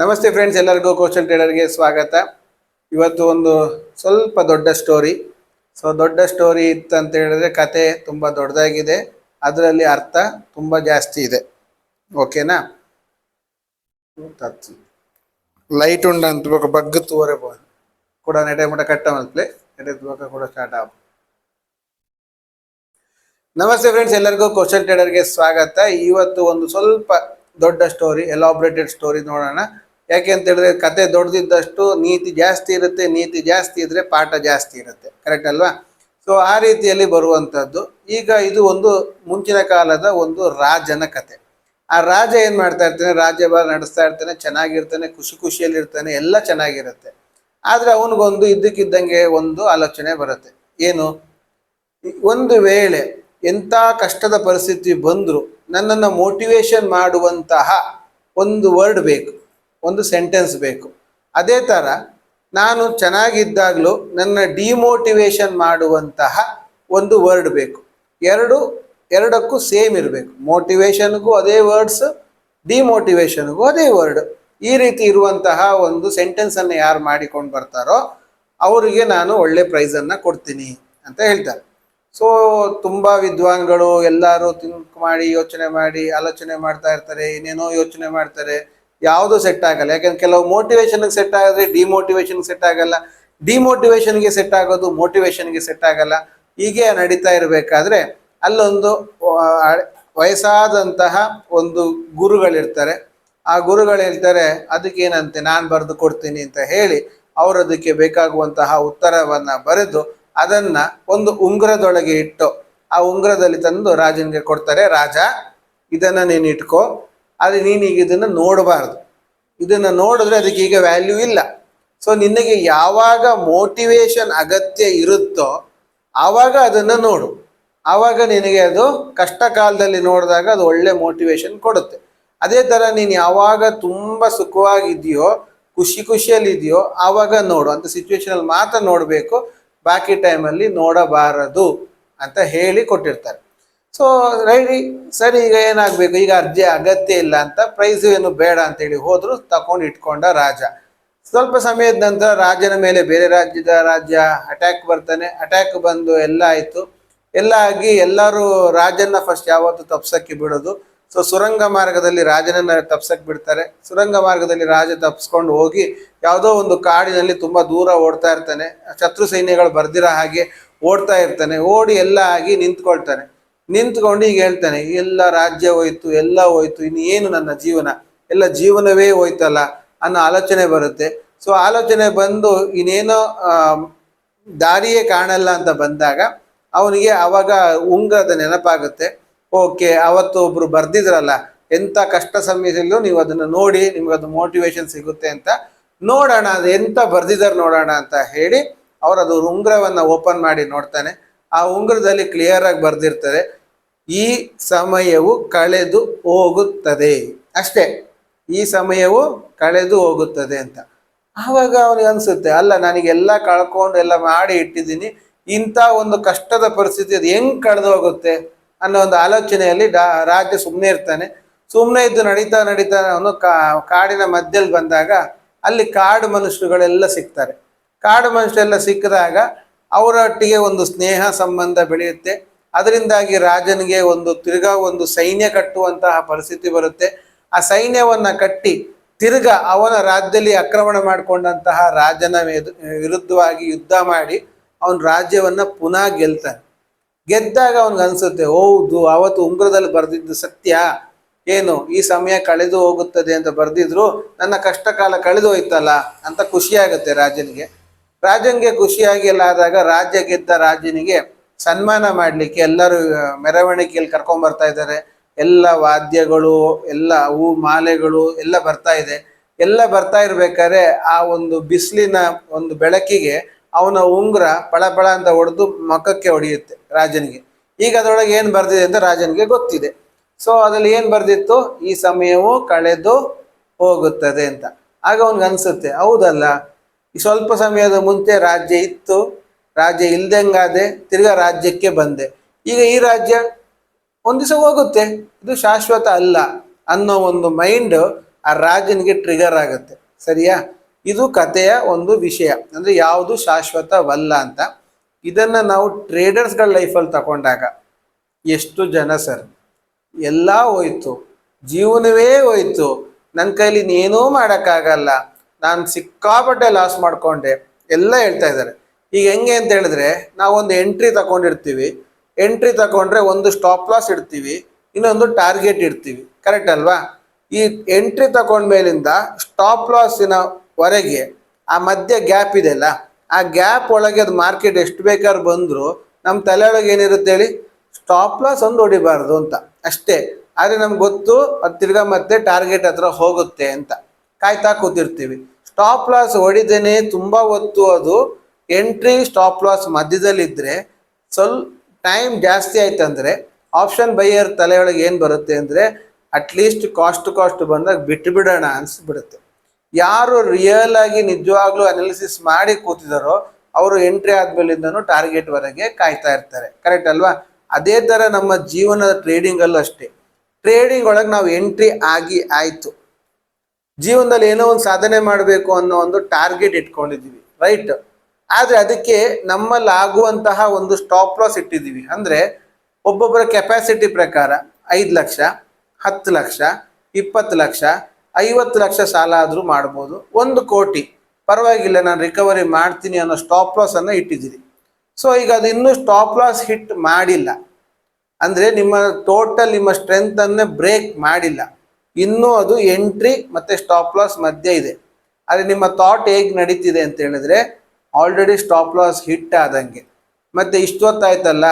ನಮಸ್ತೆ ಫ್ರೆಂಡ್ಸ್ ಎಲ್ಲರಿಗೂ ಕೋಶಲ್ ಟ್ರೇಡರ್ಗೆ ಸ್ವಾಗತ. ಇವತ್ತು ಒಂದು ಸ್ವಲ್ಪ ದೊಡ್ಡ ಸ್ಟೋರಿ ಸೊ ದೊಡ್ಡ ಸ್ಟೋರಿ ಇತ್ತಂತ ಹೇಳಿದ್ರೆ ಕತೆ ತುಂಬ ದೊಡ್ಡದಾಗಿದೆ. ಅದರಲ್ಲಿ ಅರ್ಥ ತುಂಬ ಜಾಸ್ತಿ ಇದೆ. ಓಕೆನಾ ಲೈಟ್ ಉಂಡ ಅಂತ ತೋರೆ ತೂವರೆ ಕೂಡ ನೆಡೆ ಮುಟ ಕಟ್ಟ ಮಲ್ಪ್ಲೆ ನೆಡೆ ಕೂಡ ಸ್ಟಾರ್ಟ್ ಆಗ ನಮಸ್ತೆ ಫ್ರೆಂಡ್ಸ್ ಎಲ್ಲರಿಗೂ ಕ್ವಶನ್ ಟ್ರೇಡರ್ಗೆ ಸ್ವಾಗತ. ಇವತ್ತು ಒಂದು ಸ್ವಲ್ಪ ದೊಡ್ಡ ಸ್ಟೋರಿ ಎಲಾಬ್ರೇಟೆಡ್ ಸ್ಟೋರಿ ನೋಡೋಣ. ಯಾಕೆ ಅಂತ ಹೇಳಿದ್ರೆ, ಕತೆ ದೊಡ್ಡದಿದ್ದಷ್ಟು ನೀತಿ ಜಾಸ್ತಿ ಇರುತ್ತೆ, ನೀತಿ ಜಾಸ್ತಿ ಇದ್ರೆ ಪಾಠ ಜಾಸ್ತಿ ಇರುತ್ತೆ. ಕರೆಕ್ಟ್ ಅಲ್ವಾ? ಸೊ ಆ ರೀತಿಯಲ್ಲಿ ಬರುವಂಥದ್ದು. ಈಗ ಇದು ಒಂದು ಮುಂಚಿನ ಕಾಲದ ಒಂದು ರಾಜನ ಕತೆ. ಆ ರಾಜ ಏನ್ ಮಾಡ್ತಾ ಇರ್ತಾನೆ? ರಾಜ್ಯಭಾರ ನಡೆಸ್ತಾ ಇರ್ತಾನೆ, ಚೆನ್ನಾಗಿರ್ತಾನೆ, ಖುಷಿ ಖುಷಿಯಲ್ಲಿ ಇರ್ತಾನೆ, ಎಲ್ಲ ಚೆನ್ನಾಗಿರುತ್ತೆ. ಆದ್ರೆ ಅವನಿಗೊಂದು ಇದ್ದಕ್ಕಿದ್ದಂಗೆ ಒಂದು ಆಲೋಚನೆ ಬರುತ್ತೆ. ಏನು? ಒಂದು ವೇಳೆ ಎಂಥ ಕಷ್ಟದ ಪರಿಸ್ಥಿತಿ ಬಂದರೂ ನನ್ನನ್ನು ಮೋಟಿವೇಶನ್ ಮಾಡುವಂತಹ ಒಂದು ವರ್ಡ್ ಬೇಕು, ಒಂದು ಸೆಂಟೆನ್ಸ್ ಬೇಕು. ಅದೇ ಥರ ನಾನು ಚೆನ್ನಾಗಿದ್ದಾಗಲೂ ನನ್ನ ಡಿಮೋಟಿವೇಶನ್ ಮಾಡುವಂತಹ ಒಂದು ವರ್ಡ್ ಬೇಕು. ಎರಡು, ಎರಡಕ್ಕೂ ಸೇಮ್ ಇರಬೇಕು. ಮೋಟಿವೇಶನ್ಗೂ ಅದೇ ವರ್ಡ್ಸ್ ಡಿಮೋಟಿವೇಶನ್ಗೂ ಅದೇ ವರ್ಡ್ ಈ ರೀತಿ ಇರುವಂತಹ ಒಂದು ಸೆಂಟೆನ್ಸನ್ನು ಯಾರು ಮಾಡಿಕೊಂಡು ಬರ್ತಾರೋ ಅವರಿಗೆ ನಾನು ಒಳ್ಳೆ ಪ್ರೈಸನ್ನು ಕೊಡ್ತೀನಿ ಅಂತ ಹೇಳ್ತಾರೆ. ಸೊ ತುಂಬಾ ವಿದ್ವಾನ್ಗಳು ಎಲ್ಲರೂ ತಿಂಕ್ ಮಾಡಿ, ಯೋಚನೆ ಮಾಡಿ, ಆಲೋಚನೆ ಮಾಡ್ತಾ ಇರ್ತಾರೆ ಏನೇನೋ ಯೋಚನೆ ಮಾಡ್ತಾರೆ, ಯಾವುದು ಸೆಟ್ ಆಗಲ್ಲ. ಯಾಕಂದ್ರೆ ಕೆಲವು ಮೋಟಿವೇಶನ್ಗೆ ಸೆಟ್ ಆಗಿದ್ರೆ ಡಿಮೋಟಿವೇಶನ್ಗೆ ಸೆಟ್ ಆಗಲ್ಲ. ಡಿಮೋಟಿವೇಶನ್ಗೆ ಸೆಟ್ ಆಗೋದು ಮೋಟಿವೇಶನ್ಗೆ ಸೆಟ್ ಆಗಲ್ಲ. ಹೀಗೆ ನಡೀತಾ ಇರಬೇಕಾದ್ರೆ ಅಲ್ಲೊಂದು ವಯಸ್ಸಾದಂತಹ ಒಂದು ಗುರುಗಳಿರ್ತಾರೆ. ಆ ಗುರುಗಳು ಹೇಳ್ತಾರೆ ಅದಕ್ಕೇನಂತೆ? ನಾನು ಬರೆದು ಕೊಡ್ತೀನಿ ಅಂತ ಹೇಳಿ, ಅವರು ಅದಕ್ಕೆ ಬೇಕಾಗುವಂತಹ ಉತ್ತರವನ್ನು ಬರೆದು ಅದನ್ನ ಒಂದು ಉಂಗುರದೊಳಗೆ ಇಟ್ಟು ಆ ಉಂಗುರದಲ್ಲಿ ತಂದು ರಾಜನಿಗೆ ಕೊಡ್ತಾರೆ, ರಾಜ, ಇದನ್ನ ನೀನು ಇಟ್ಕೋ. ಆದರೆ ನೀನೀಗ ಇದನ್ನ ನೋಡಬಾರ್ದು. ಇದನ್ನ ನೋಡಿದ್ರೆ ಅದಕ್ಕೆ ಈಗ ವ್ಯಾಲ್ಯೂ ಇಲ್ಲ. ಸೊ ನಿನಗೆ ಯಾವಾಗ ಮೋಟಿವೇಶನ್ ಅಗತ್ಯ ಇರುತ್ತೋ ಆವಾಗ ಅದನ್ನ ನೋಡು. ಆವಾಗ ನಿನಗೆ ಅದು ಕಷ್ಟ ಕಾಲದಲ್ಲಿ ನೋಡಿದಾಗ ಅದು ಒಳ್ಳೆ ಮೋಟಿವೇಶನ್ ಕೊಡುತ್ತೆ. ಅದೇ ತರ ನೀನು ಯಾವಾಗ ತುಂಬಾ ಸುಖವಾಗಿದೆಯೋ ಖುಷಿ ಖುಷಿಯಲ್ಲಿ ಇದೆಯೋ ಆವಾಗ ನೋಡು. ಅಂತ ಸಿಚುವೇಶನ್ ಅಲ್ಲಿ ಮಾತ್ರ ನೋಡಬೇಕು. ಬಾಕಿ ಟೈಮಲ್ಲಿ ನೋಡಬಾರದು ಅಂತ ಹೇಳಿ ಕೊಟ್ಟಿರ್ತಾರೆ. ಸೊ ರೈಡಿ ಸರಿ, ಈಗ ಏನಾಗಬೇಕು? ಈಗ ಅರ್ಜಿ ಅಗತ್ಯ ಇಲ್ಲ ಅಂತ ಪ್ರೈಸ್ ಏನು ಬೇಡ ಅಂತೇಳಿ ಹೋದ್ರು ತಕೊಂಡು ಇಟ್ಕೊಂಡ ರಾಜ. ಸ್ವಲ್ಪ ಸಮಯದ ನಂತರ ರಾಜನ ಮೇಲೆ ಬೇರೆ ರಾಜ್ಯದ ರಾಜ್ಯ ಅಟ್ಯಾಕ್ ಬರ್ತಾನೆ. ಅಟ್ಯಾಕ್ ಬಂದು ಎಲ್ಲ ಆಯ್ತು. ಎಲ್ಲ ಆಗಿ ಎಲ್ಲರೂ ರಾಜನ್ನ ಫಸ್ಟ್ ಯಾವತ್ತು ತಪ್ಸಕ್ಕೆ ಬಿಡೋದು. ಸೊ ಸುರಂಗ ಮಾರ್ಗದಲ್ಲಿ ರಾಜನನ್ನ ತಪ್ಸಕ್ ಬಿಡ್ತಾರೆ. ಸುರಂಗ ಮಾರ್ಗದಲ್ಲಿ ರಾಜ ತಪ್ಸ್ಕೊಂಡು ಹೋಗಿ ಯಾವುದೋ ಒಂದು ಕಾಡಿನಲ್ಲಿ ತುಂಬಾ ದೂರ ಓಡ್ತಾ ಇರ್ತಾನೆ. ಶತ್ರು ಸೈನ್ಯಗಳು ಬರ್ದಿರೋ ಹಾಗೆ ಓಡ್ತಾ ಇರ್ತಾನೆ. ಓಡಿ ಎಲ್ಲ ಆಗಿ ನಿಂತ್ಕೊಳ್ತಾನೆ. ನಿಂತ್ಕೊಂಡು ಈಗ ಹೇಳ್ತಾನೆ, ಎಲ್ಲ ರಾಜ್ಯ ಹೋಯ್ತು, ಎಲ್ಲ ಹೋಯ್ತು ಇನ್ನು ಏನು ನನ್ನ ಜೀವನ? ಎಲ್ಲ ಜೀವನವೇ ಹೋಯ್ತಲ್ಲ? ಅನ್ನೋ ಆಲೋಚನೆ ಬರುತ್ತೆ. ಸೊ ಆಲೋಚನೆ ಬಂದು ಇನ್ನೇನೋ ದಾರಿಯೇ ಕಾಣಲ್ಲ ಅಂತ ಬಂದಾಗ ಅವನಿಗೆ ಅವಾಗ ಉಂಗದ ನೆನಪಾಗುತ್ತೆ. ಓಕೆ, ಅವತ್ತು ಒಬ್ರು ಬರ್ದಿದ್ರಲ್ಲ ಎಂಥ ಕಷ್ಟ ಸಮಯದಲ್ಲೂ ನೀವು ಅದನ್ನು ನೋಡಿ ನಿಮ್ಗೆ ಅದು ಮೋಟಿವೇಶನ್ ಸಿಗುತ್ತೆ ಅಂತ ನೋಡೋಣ, ಅದು ಎಂತ ಬರ್ದಿದ್ದಾರೆ ನೋಡೋಣ ಅಂತ ಹೇಳಿ ಅವ್ರು ಅದು ಉಂಗುರವನ್ನ ಓಪನ್ ಮಾಡಿ ನೋಡ್ತಾನೆ. ಆ ಉಂಗುರದಲ್ಲಿ ಕ್ಲಿಯರ್ ಆಗಿ ಬರ್ದಿರ್ತಾರೆ ಈ ಸಮಯವು ಕಳೆದು ಹೋಗುತ್ತದೆ. ಅಷ್ಟೇ, ಈ ಸಮಯವು ಕಳೆದು ಹೋಗುತ್ತದೆ ಅಂತ. ಆವಾಗ ಅವನಿಗೆ ಅನ್ಸುತ್ತೆ, ಅಲ್ಲ ನನಗೆಲ್ಲ ಕಳ್ಕೊಂಡು ಎಲ್ಲ ಮಾಡಿ ಇಟ್ಟಿದ್ದೀನಿ, ಇಂಥ ಒಂದು ಕಷ್ಟದ ಪರಿಸ್ಥಿತಿ ಅದು ಹೆಂಗ್ ಕಳೆದು ಹೋಗುತ್ತೆ? ಅನ್ನೋ ಒಂದು ಆಲೋಚನೆಯಲ್ಲಿ ಡಾ ರಾಜ ಸುಮ್ಮನೆ ಇರ್ತಾನೆ. ಸುಮ್ಮನೆ ಇದ್ದು ನಡೀತಾ ನಡೀತಾ ಅವನು ಕಾಡಿನ ಮಧ್ಯದಲ್ಲಿ ಬಂದಾಗ ಅಲ್ಲಿ ಕಾಡು ಮನುಷ್ಯರುಗಳೆಲ್ಲ ಸಿಗ್ತಾರೆ. ಕಾಡು ಮನುಷ್ಯರೆಲ್ಲ ಸಿಕ್ಕಿದಾಗ ಅವರೊಟ್ಟಿಗೆ ಒಂದು ಸ್ನೇಹ ಸಂಬಂಧ ಬೆಳೆಯುತ್ತೆ. ಅದರಿಂದಾಗಿ ರಾಜನಿಗೆ ಒಂದು ತಿರ್ಗಾ ಒಂದು ಸೈನ್ಯ ಕಟ್ಟುವಂತಹ ಪರಿಸ್ಥಿತಿ ಬರುತ್ತೆ. ಆ ಸೈನ್ಯವನ್ನು ಕಟ್ಟಿ ತಿರ್ಗಾ ಅವನ ರಾಜ್ಯದಲ್ಲಿ ಆಕ್ರಮಣ ಮಾಡಿಕೊಂಡಂತಹ ರಾಜನ ವಿರುದ್ಧವಾಗಿ ಯುದ್ಧ ಮಾಡಿ ಅವನ ರಾಜ್ಯವನ್ನು ಪುನಃ ಗೆಲ್ತಾನೆ. ಗೆದ್ದಾಗ ಅವನಿಗೆ ಅನ್ಸುತ್ತೆ, ಹೌದು, ಅವತ್ತು ಉಂಗ್ರದಲ್ಲಿ ಬರೆದಿದ್ದು ಸತ್ಯ. ಏನು, ಈ ಸಮಯ ಕಳೆದು ಹೋಗುತ್ತದೆ ಅಂತ ಬರೆದಿದ್ರು, ನನ್ನ ಕಷ್ಟ ಕಾಲ ಕಳೆದು ಹೋಯ್ತಲ್ಲ ಅಂತ ಖುಷಿಯಾಗುತ್ತೆ ರಾಜನಿಗೆ. ರಾಜನಿಗೆ ಖುಷಿಯಾಗಿ ಆದಾಗ ರಾಜ್ಯ ಗೆದ್ದ ರಾಜನಿಗೆ ಸನ್ಮಾನ ಮಾಡಲಿಕ್ಕೆ ಎಲ್ಲರೂ ಮೆರವಣಿಗೆಯಲ್ಲಿ ಕರ್ಕೊಂಡ್ ಬರ್ತಾ ಇದ್ದಾರೆ. ಎಲ್ಲ ವಾದ್ಯಗಳು, ಎಲ್ಲ ಹೂ ಮಾಲೆಗಳು ಎಲ್ಲ ಬರ್ತಾ ಇದೆ. ಎಲ್ಲ ಬರ್ತಾ ಇರ್ಬೇಕಾದ್ರೆ ಆ ಒಂದು ಬಿಸಿಲಿನ ಒಂದು ಬೆಳಕಿಗೆ ಅವನ ಉಂಗುರ ಪಳ ಪಳ ಅಂತ ಹೊಡೆದು ಮುಖಕ್ಕೆ ಹೊಡೆಯುತ್ತೆ ರಾಜನಿಗೆ. ಈಗ ಅದರೊಳಗೆ ಏನು ಬರ್ದಿದೆ ಅಂತ ರಾಜನಿಗೆ ಗೊತ್ತಿದೆ. ಸೊ ಅದರಲ್ಲಿ ಏನು ಬರ್ದಿತ್ತು? ಈ ಸಮಯವು ಕಳೆದು ಹೋಗುತ್ತದೆ ಅಂತ. ಆಗ ಅವನ್ಗೆ ಅನ್ಸುತ್ತೆ, ಹೌದಲ್ಲ, ಈ ಸ್ವಲ್ಪ ಸಮಯದ ಮುಂಚೆ ರಾಜ್ಯ ಇತ್ತು, ರಾಜ್ಯ ಇಲ್ದಂಗಾದೆ ತಿರ್ಗಾ ರಾಜ್ಯಕ್ಕೆ ಬಂದೆ. ಈಗ ಈ ರಾಜ್ಯ ಒಂದು ದಿವಸ ಹೋಗುತ್ತೆ, ಇದು ಶಾಶ್ವತ ಅಲ್ಲ ಅನ್ನೋ ಒಂದು ಮೈಂಡ್ ಆ ರಾಜನಿಗೆ ಟ್ರಿಗರ್ ಆಗುತ್ತೆ. ಸರಿಯಾ? ಇದು ಕಥೆಯ ಒಂದು ವಿಷಯ. ಅಂದ್ರೆ ಯಾವುದು ಶಾಶ್ವತವಲ್ಲ ಅಂತ. ಇದನ್ನ ನಾವು ಟ್ರೇಡರ್ಸ್ಗಳ ಲೈಫಲ್ಲಿ ತಗೊಂಡಾಗ ಎಷ್ಟು ಜನ ಸರ್ ಎಲ್ಲ ಹೋಯ್ತು. ಜೀವನವೇ ಹೋಯ್ತು. ನನ್ನ ಕೈಲಿ ಇನ್ನೇನೂ ಮಾಡೋಕ್ಕಾಗಲ್ಲ. ನಾನು ಸಿಕ್ಕಾಪಟ್ಟೆ ಲಾಸ್ ಮಾಡ್ಕೊಂಡೆ. ಎಲ್ಲ ಹೇಳ್ತಾ ಇದ್ದಾರೆ. ಈಗ ಹೆಂಗೆ ಅಂತ ಹೇಳಿದ್ರೆ ನಾವೊಂದು ಎಂಟ್ರಿ ತಗೊಂಡಿರ್ತೀವಿ ಎಂಟ್ರಿ ತಗೊಂಡ್ರೆ ಒಂದು ಸ್ಟಾಪ್ ಲಾಸ್ ಇಡ್ತೀವಿ. ಇನ್ನೊಂದು ಟಾರ್ಗೆಟ್ ಇಡ್ತೀವಿ. ಕರೆಕ್ಟ್ ಅಲ್ವಾ? ಈ ಎಂಟ್ರಿ ತಗೊಂಡ್ಮೇಲಿಂದ ಸ್ಟಾಪ್ ಲಾಸಿನ ವರೆಗೆ ಆ ಮಧ್ಯ ಗ್ಯಾಪ್ ಇದೆಯಲ್ಲ ಆ ಗ್ಯಾಪ್ ಒಳಗೆ ಅದು ಮಾರ್ಕೆಟ್ ಎಷ್ಟು ಬೇಕಾದ್ರೂ ಬಂದರೂ ನಮ್ಮ ತಲೆ ಒಳಗೆ ಏನಿರುತ್ತೆ ಹೇಳಿ ಸ್ಟಾಪ್ ಲಾಸ್ ಒಂದು ಹೊಡಿಬಾರ್ದು ಅಂತ. ಅಷ್ಟೇ. ಆದರೆ ನಮ್ಗೆ ಗೊತ್ತು, ಅದು ತಿರ್ಗಾ ಮತ್ತೆ ಟಾರ್ಗೆಟ್ ಹತ್ರ ಹೋಗುತ್ತೆ ಅಂತ. ಕಾಯ್ತಾ ಕೂತಿರ್ತೀವಿ. ಸ್ಟಾಪ್ ಲಾಸ್ ಹೊಡಿದೇನೆ ತುಂಬ ಹೊತ್ತು ಅದು ಎಂಟ್ರಿ ಸ್ಟಾಪ್ ಲಾಸ್ ಮಧ್ಯದಲ್ಲಿದ್ದರೆ ಸ್ವಲ್ಪ ಟೈಮ್ ಜಾಸ್ತಿ ಆಯ್ತಂದ್ರೆ ಆಪ್ಷನ್ ಬೈಯರ್ ತಲೆಯೊಳಗೆ ಏನು ಬರುತ್ತೆ ಅಂದರೆ ಅಟ್ಲೀಸ್ಟ್ ಕಾಸ್ಟ್ ಕಾಸ್ಟ್ ಬಂದಾಗ ಬಿಟ್ಟು ಬಿಡೋಣ ಅನ್ಸ್ಬಿಡುತ್ತೆ. ಯಾರು ರಿಯಲ್ ಆಗಿ ನಿಜವಾಗ್ಲೂ ಅನಾಲಿಸಿಸ್ ಮಾಡಿ ಕೂತಿದಾರೋ ಅವರು ಎಂಟ್ರಿ ಆದ್ಮೇಲಿಂದನೂ ಟಾರ್ಗೆಟ್ ವರೆಗೆ ಕಾಯ್ತಾ ಇರ್ತಾರೆ. ಕರೆಕ್ಟ್ ಅಲ್ವಾ? ಅದೇ ತರ ನಮ್ಮ ಜೀವನದ ಟ್ರೇಡಿಂಗ್ ಅಲ್ಲೂ ಅಷ್ಟೇ. ಟ್ರೇಡಿಂಗ್ ಒಳಗೆ ನಾವು ಎಂಟ್ರಿ ಆಗಿ ಆಯ್ತು. ಜೀವನದಲ್ಲಿ ಏನೋ ಒಂದು ಸಾಧನೆ ಮಾಡಬೇಕು ಅನ್ನೋ ಒಂದು ಟಾರ್ಗೆಟ್ ಇಟ್ಕೊಂಡಿದ್ದೀವಿ ರೈಟ್ ಆದರೆ ಅದಕ್ಕೆ ನಮ್ಮಲ್ಲಿ ಆಗುವಂತಹ ಒಂದು ಸ್ಟಾಪ್ ಲಾಸ್ ಇಟ್ಟಿದ್ದೀವಿ ಅಂದ್ರೆ ಒಬ್ಬೊಬ್ಬರ ಕೆಪಾಸಿಟಿ ಪ್ರಕಾರ ಐದು ಲಕ್ಷ, ಹತ್ತು ಲಕ್ಷ, ಇಪ್ಪತ್ತು ಲಕ್ಷ ಐವತ್ತು ಲಕ್ಷ ಸಾಲ ಆದರೂ ಮಾಡ್ಬೋದು. ಒಂದು ಕೋಟಿ. ಪರವಾಗಿಲ್ಲ, ನಾನು ರಿಕವರಿ ಮಾಡ್ತೀನಿ ಅನ್ನೋ ಸ್ಟಾಪ್ ಲಾಸನ್ನು ಇಟ್ಟಿದ್ದೀರಿ. ಸೊ ಈಗ ಅದು ಇನ್ನೂ ಸ್ಟಾಪ್ ಲಾಸ್ ಹಿಟ್ ಮಾಡಿಲ್ಲ. ಅಂದರೆ ನಿಮ್ಮ ಟೋಟಲ್ ನಿಮ್ಮ ಸ್ಟ್ರೆಂತನ್ನೇ ಬ್ರೇಕ್ ಮಾಡಿಲ್ಲ. ಇನ್ನೂ ಅದು ಎಂಟ್ರಿ ಮತ್ತು ಸ್ಟಾಪ್ ಲಾಸ್ ಮಧ್ಯೆ ಇದೆ. ಆದರೆ ನಿಮ್ಮ ಥಾಟ್ ಹೇಗೆ ನಡೀತಿದೆ ಅಂತ ಹೇಳಿದ್ರೆ ಆಲ್ರೆಡಿ ಸ್ಟಾಪ್ ಲಾಸ್ ಹಿಟ್ ಆದಂಗೆ. ಮತ್ತು ಇಷ್ಟೊತ್ತಾಯ್ತಲ್ಲ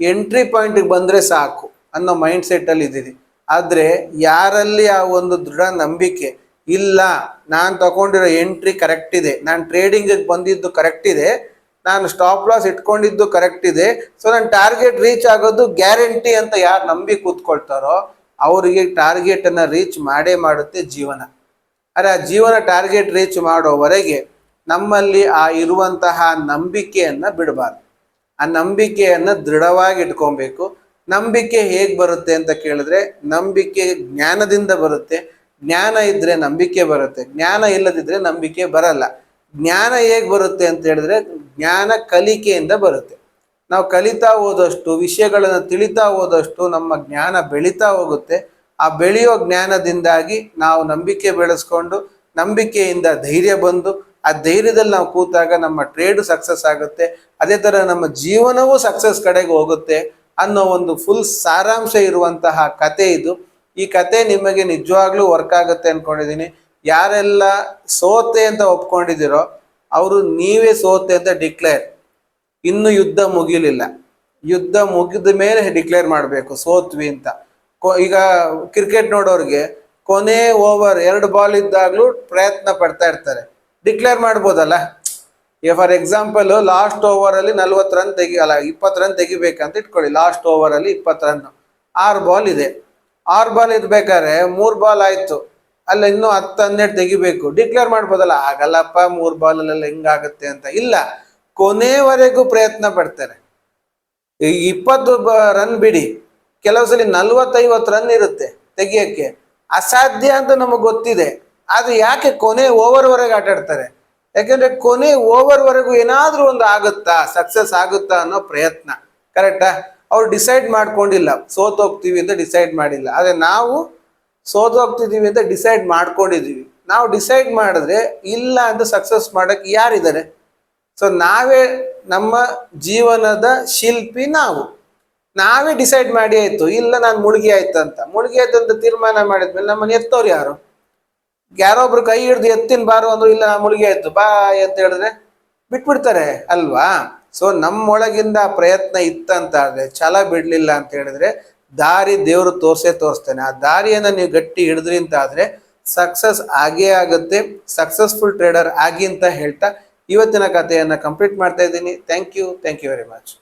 ಎಂಟ್ರಿ ಪಾಯಿಂಟಿಗೆ ಬಂದರೆ ಸಾಕು ಅನ್ನೋ ಮೈಂಡ್ ಸೆಟ್ ಅಲ್ಲಿ ಇದ್ದೀರಿ. ಆದ್ರೆ ಯಾರಲ್ಲಿ ಆ ಒಂದು ದೃಢ ನಂಬಿಕೆ? ಇಲ್ಲ, ನಾನು ತಗೊಂಡಿರೋ ಎಂಟ್ರಿ ಕರೆಕ್ಟ್ ಇದೆ. ನಾನು ಟ್ರೇಡಿಂಗ್ ಬಂದಿದ್ದು ಕರೆಕ್ಟ್ ಇದೆ. ನಾನು ಸ್ಟಾಪ್ ಲಾಸ್ ಇಟ್ಕೊಂಡಿದ್ದು ಕರೆಕ್ಟ್ ಇದೆ. ಸೊ ನನ್ನ ಟಾರ್ಗೆಟ್ ರೀಚ್ ಆಗೋದು ಗ್ಯಾರಂಟಿ ಅಂತ ಯಾರು ನಂಬಿ ಕೂತ್ಕೊಳ್ತಾರೋ, ಅವರಿಗೆ ಟಾರ್ಗೆಟ್ ಅನ್ನ ರೀಚ್ ಮಾಡೇ ಮಾಡುತ್ತೆ ಜೀವನ. ಅರೆ, ಆ ಜೀವನ ಟಾರ್ಗೆಟ್ ರೀಚ್ ಮಾಡೋವರೆಗೆ ನಮ್ಮಲ್ಲಿ ಆ ಇರುವಂತಹ ನಂಬಿಕೆಯನ್ನ ಬಿಡಬಾರ್ದು. ಆ ನಂಬಿಕೆಯನ್ನ ದೃಢವಾಗಿ ಇಟ್ಕೊಬೇಕು. ನಂಬಿಕೆ ಹೇಗೆ ಬರುತ್ತೆ ಅಂತ ಕೇಳಿದ್ರೆ ನಂಬಿಕೆ ಜ್ಞಾನದಿಂದ ಬರುತ್ತೆ. ಜ್ಞಾನ ಇದ್ರೆ ನಂಬಿಕೆ ಬರುತ್ತೆ. ಜ್ಞಾನ ಇಲ್ಲದಿದ್ರೆ ನಂಬಿಕೆ ಬರಲ್ಲ. ಜ್ಞಾನ ಹೇಗೆ ಬರುತ್ತೆ ಅಂತ ಹೇಳಿದ್ರೆ ಜ್ಞಾನ ಕಲಿಕೆಯಿಂದ ಬರುತ್ತೆ. ನಾವು ಕಲಿತಾ ಹೋದಷ್ಟು, ವಿಷಯಗಳನ್ನು ತಿಳಿತಾ ಹೋದಷ್ಟು ನಮ್ಮ ಜ್ಞಾನ ಬೆಳೀತಾ ಹೋಗುತ್ತೆ. ಆ ಬೆಳೆಯೋ ಜ್ಞಾನದಿಂದಾಗಿ ನಾವು ನಂಬಿಕೆ ಬೆಳೆಸ್ಕೊಂಡು, ನಂಬಿಕೆಯಿಂದ ಧೈರ್ಯ ಬಂದು, ಆ ಧೈರ್ಯದಲ್ಲಿ ನಾವು ಕೂತಾಗ ನಮ್ಮ ಟ್ರೇಡು ಸಕ್ಸಸ್ ಆಗುತ್ತೆ. ಅದೇ ಥರ ನಮ್ಮ ಜೀವನವೂ ಸಕ್ಸಸ್ ಕಡೆಗೆ ಹೋಗುತ್ತೆ. ಅನ್ನೋ ಒಂದು ಫುಲ್ ಸಾರಾಂಶ ಇರುವಂತಹ ಕತೆ ಇದು. ಈ ಕತೆ ನಿಮಗೆ ನಿಜವಾಗ್ಲೂ ವರ್ಕ್ ಆಗುತ್ತೆ ಅನ್ಕೊಂಡಿದ್ದೀನಿ ಯಾರೆಲ್ಲ ಸೋತೆ ಅಂತ ಒಪ್ಕೊಂಡಿದ್ದೀರೋ, ಅವರು ನೀವೇ ಸೋತೆ ಅಂತ ಡಿಕ್ಲೇರ್ ಇನ್ನು ಯುದ್ಧ ಮುಗಿಲಿಲ್ಲ. ಯುದ್ಧ ಮುಗಿದ ಮೇಲೆ ಡಿಕ್ಲೇರ್ ಮಾಡಬೇಕು, ಸೋತ್ವಿ ಅಂತ. ಈಗ ಕ್ರಿಕೆಟ್ ನೋಡೋರಿಗೆ ಕೊನೆ ಓವರ್ ಎರಡು ಬಾಲ್ ಇದ್ದಾಗ್ಲೂ ಪ್ರಯತ್ನ ಪಡ್ತಾ ಇರ್ತಾರೆ. ಡಿಕ್ಲೇರ್ ಮಾಡ್ಬೋದಲ್ಲ? ಈಗ ಫಾರ್ ಎಕ್ಸಾಂಪಲ್ ಲಾಸ್ಟ್ ಓವರ್ ಅಲ್ಲಿ ನಲ್ವತ್ತು ರನ್ ತೆಗಿ, ಅಲ್ಲ, ಇಪ್ಪತ್ತು ರನ್ ತೆಗಿಬೇಕಂತ ಇಟ್ಕೊಳ್ಳಿ. ಲಾಸ್ಟ್ ಓವರ್ ಅಲ್ಲಿ ಇಪ್ಪತ್ತು ರನ್ ಆರು ಬಾಲ್ ಇದೆ. ಆರು ಬಾಲ್ ಇರ್ಬೇಕಾದ್ರೆ ಮೂರು ಬಾಲ್ ಆಯ್ತು. ಅಲ್ಲ, ಇನ್ನೂ ಹತ್ತು, ಹನ್ನೆರಡು ತೆಗಿಬೇಕು. ಡಿಕ್ಲೇರ್ ಮಾಡ್ಬೋದಲ್ಲ, ಆಗಲ್ಲಪ್ಪ, ಮೂರು ಬಾಲ್ ಅಲ್ಲೆಲ್ಲ ಹೆಂಗಾಗತ್ತೆ ಅಂತ. ಇಲ್ಲ, ಕೊನೆವರೆಗೂ ಪ್ರಯತ್ನ ಪಡ್ತಾರೆ. ಇಪ್ಪತ್ತು ರನ್ ಬಿಡಿ. ಕೆಲವು ಸಲ ನಲ್ವತ್ತೈವತ್ತು ರನ್ ಇರುತ್ತೆ ತೆಗಿಯಕ್ಕೆ. ಅಸಾಧ್ಯ ಅಂತ ನಮಗೆ ಗೊತ್ತಿದೆ. ಆದ್ರೆ ಯಾಕೆ ಕೊನೆ ಓವರ್ ಆಟಾಡ್ತಾರೆ? ಯಾಕಂದ್ರೆ ಕೊನೆ ಓವರ್ ವರೆಗೂ ಏನಾದ್ರೂ ಒಂದು ಆಗುತ್ತಾ ಸಕ್ಸಸ್ ಆಗುತ್ತಾ ಅನ್ನೋ ಪ್ರಯತ್ನ. ಕರೆಕ್ಟಾ ಅವ್ರು ಡಿಸೈಡ್ ಮಾಡ್ಕೊಂಡಿಲ್ಲ. ಸೋತೋಗ್ತೀವಿ ಅಂತ ಡಿಸೈಡ್ ಮಾಡಿಲ್ಲ. ಆದರೆ ನಾವು ಸೋತೋಗ್ತಿದೀವಿ ಅಂತ ಡಿಸೈಡ್ ಮಾಡ್ಕೊಂಡಿದೀವಿ. ನಾವು ಡಿಸೈಡ್ ಮಾಡಿದ್ರೆ ಇಲ್ಲ ಅಂತ ಸಕ್ಸಸ್ ಮಾಡಕ್ಕೆ ಯಾರಿದ್ದಾರೆ? ಸೊ ನಾವೇ ನಮ್ಮ ಜೀವನದ ಶಿಲ್ಪಿ ನಾವು. ನಾವೇ ಡಿಸೈಡ್ ಮಾಡಿ ಆಯ್ತು. ಇಲ್ಲ, ನಾನು ಮುಳುಗಿ ಆಯ್ತು ಅಂತ. ಮುಳುಗಿ ಆಯ್ತು ಅಂತ ತೀರ್ಮಾನ ಮಾಡಿದ್ಮೇಲೆ ನಮ್ಮನ್ನ ಎತ್ತೋರು ಯಾರು? ಯಾರೊಬ್ರು ಕೈ ಹಿಡ್ದು ಎತ್ತಿನ ಬಾರು ಅಂದ್ರು ಇಲ್ಲ ಮುಳುಗಿ ಆಯ್ತು, ಬಾಯ್ ಅಂತ ಹೇಳಿದ್ರೆ ಬಿಟ್ಬಿಡ್ತಾರೆ ಅಲ್ವಾ? ಸೊ ನಮ್ಮೊಳಗಿಂದ ಪ್ರಯತ್ನ ಇತ್ತಂತ ಆದ್ರೆ ಛಲ ಬಿಡ್ಲಿಲ್ಲ ಅಂತ ಹೇಳಿದ್ರೆ ದಾರಿ ದೇವರು ತೋರ್ಸೇ ತೋರಿಸ್ತಾನೆ. ಆ ದಾರಿಯನ್ನ ನೀವು ಗಟ್ಟಿ ಹಿಡಿದ್ರಿ ಅಂತ ಆದ್ರೆ ಸಕ್ಸಸ್ ಆಗೇ ಆಗುತ್ತೆ ಸಕ್ಸಸ್ಫುಲ್ ಟ್ರೇಡರ್ ಆಗಿ ಅಂತ ಹೇಳ್ತಾ ಇವತ್ತಿನ ಕಥೆಯನ್ನ ಕಂಪ್ಲೀಟ್ ಮಾಡ್ತಾ ಇದ್ದೀನಿ. Thank you thank you very much